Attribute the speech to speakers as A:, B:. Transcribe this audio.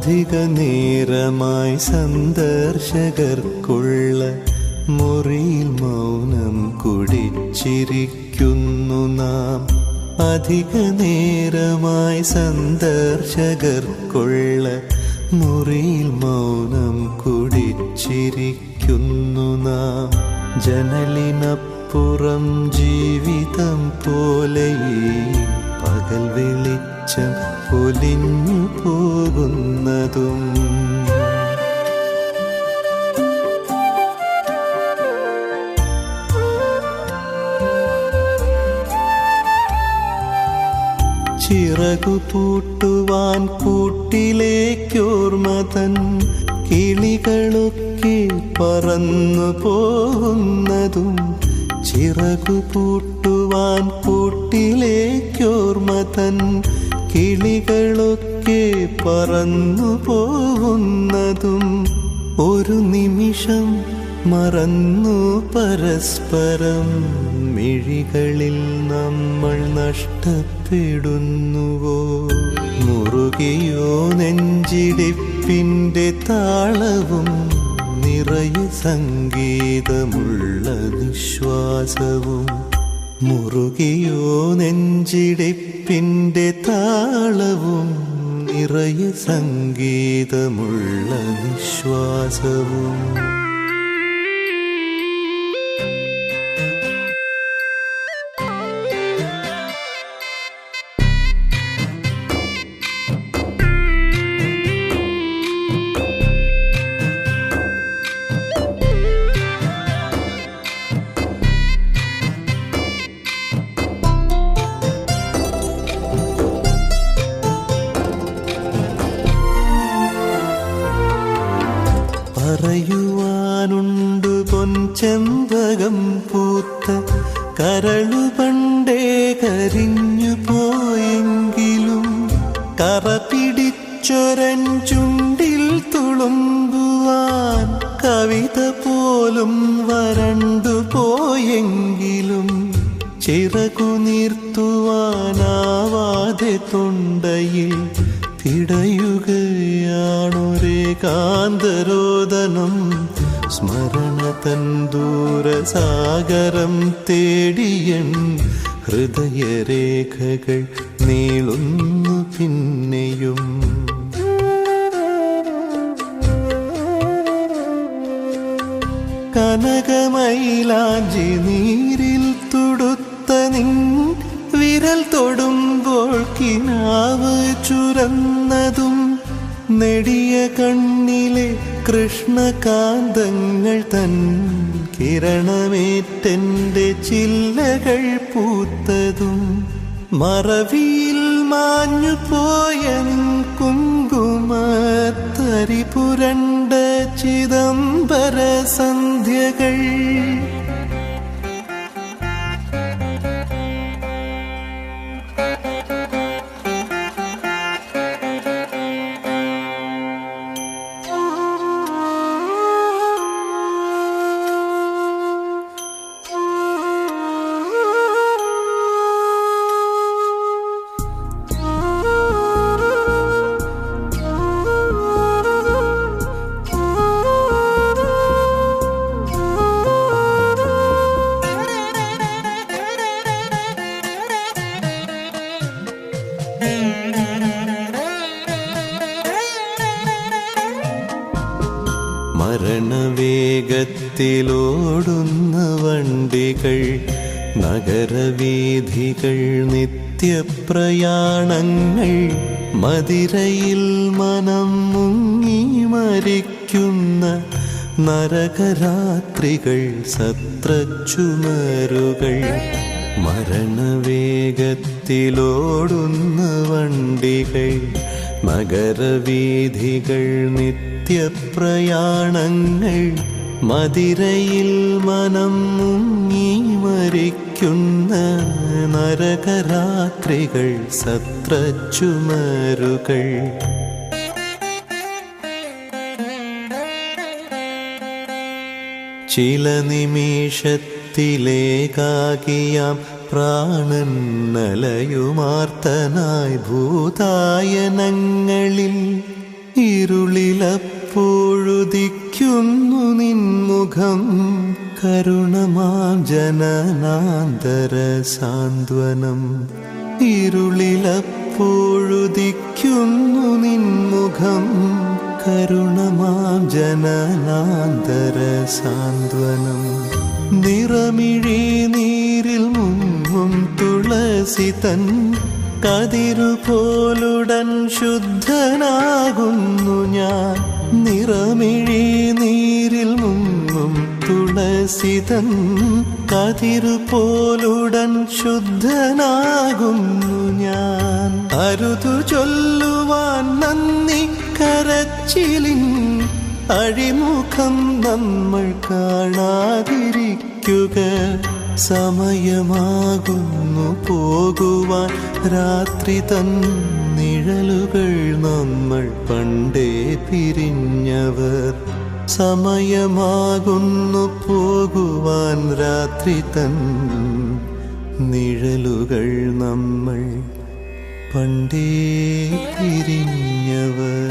A: അധിക നേരമായി സന്ദർശകർക്കുള്ള മുറിയിൽ മൗനം കുടിച്ചിരിക്കുന്നു നാം. അധിക നേരമായി സന്ദർശകർക്കുള്ള മുറിയിൽ മൗനം കുടിച്ചിരിക്കുന്നു നാം. ജനലിനപ്പുറം ജീവിതം പോലെ പകൽ വെളിച്ചം പൊലിഞ്ഞു പോകുന്നതും ചിറകു പൂട്ടുവാൻ കൂട്ടിലേക്കോർമതൻ കിളികളൊക്കെ പറന്നു പോകുന്നതും ചിറകു പൂട്ടുവാൻ കൂട്ടിലേക്കോർമതൻ കിളികളൊക്കെ പറന്നു പോകുന്നതും ഒരു നിമിഷം മറന്നു പരസ്പരം. മിഴികളിൽ നമ്മൾ നഷ്ടപ്പെടുന്നുവോ? മുറുകിയോ നെഞ്ചിടിപ്പിന്റെ താളവും നിറയെ സംഗീതമുള്ള നിശ്വാസവും. മുറുകിയോ നെഞ്ചിടിപ്പിന്റെ താളവും നിറയെ സംഗീതമുള്ള നിശ്വാസവും. പറയുവാനുണ്ട് പൊൻചെമ്പകം പൂത്ത കരളു പണ്ടേ കരിഞ്ഞു പോയെങ്കിലും കറ പിടിച്ചൊരൻ ചുണ്ടിൽ തുളുമ്പുവാൻ കവിത പോലും വരണ്ടു പോയെങ്കിലും ചിറകു നീർത്തുവാനാവാതെ തൊണ്ടയിൽ പിടയുകയാണൊരേ കാന്തരോദനം സ്മരണ തൻ ദൂരസാഗരം തേടിയൻ ഹൃദയരേഖകൾ നീളുന്നു പിന്നെയും. കനകമൈലാഞ്ചി നീരിൽ തുടുത്ത നിൻ വിരൽ തൊടുമ്പോൾ കിനാവ് ചുരന്നതും നെടിയ കണ്ണിലെ കൃഷ്ണകാന്തങ്ങൾ തൻ കിരണമേറ്റെന്റെ ചില്ലകൾ പൂത്തതും മറവിയിൽ മാഞ്ഞു പോയ കുങ്കുമത്തരി പുരണ്ട ചിദംബര സന്ധ്യകൾ. മരണവേഗത്തിലോടുന്ന വണ്ടികൾ നഗരവീഥികൾ നിത്യപ്രയാണങ്ങൾ മതിരയിൽ മനം മുങ്ങി മരിക്കുന്ന നരകരാത്രികൾ സത്രച്ചുമരുകൾ മരണവേഗത്തിലോടുന്ന വണ്ടികൾ നഗരവീഥികൾ നിത്യപ്രയാണങ്ങൾ മതിരയിൽ മനം മുങ്ങി മരിക്കുന്ന നരകരാത്രികൾ സത്രച്ചുമരുകൾ. ചില നിമിഷത്തിലേകാകിയാം പ്രാണൻ നലയുമാർത്തനായി ഭൂതായനങ്ങളിൽ ഇരുളിലപ്പോഴുദിക്കുന്നു നിൻമുഖം കരുണമാം ജനനാന്തര സാന്ത്വനം. ഇരുളിലപ്പോഴുദിക്കുന്നു നിൻമുഖം കരുണമാം സാന്ത്വനം. നിറമിഴി നീരിൽ മുങ്ങും തുളസി തൻ കതിരുപോലുടൻ ശുദ്ധനാകുന്നു ഞാൻ. നിറമിഴി നീരിൽ മുങ്ങും തുളസിതൻ കതിരുപോലുടൻ ശുദ്ധനാകുന്നു ഞാൻ. അരുതു ചൊല്ലുവാൻ നന്ദി കരച്ചിലിൻ അഴിമുഖം നമ്മൾ കാണാതിരിക്കുക. സമയമാകുന്നു പോകുവാൻ രാത്രി തൻ നിഴലുകൾ നമ്മൾ പണ്ടേ തിരിഞ്ഞവർ. സമയമാകുന്നു പോകുവാൻ രാത്രി തൻ. നിഴലുകൾ നമ്മൾ പണ്ടേ പിരിഞ്ഞവർ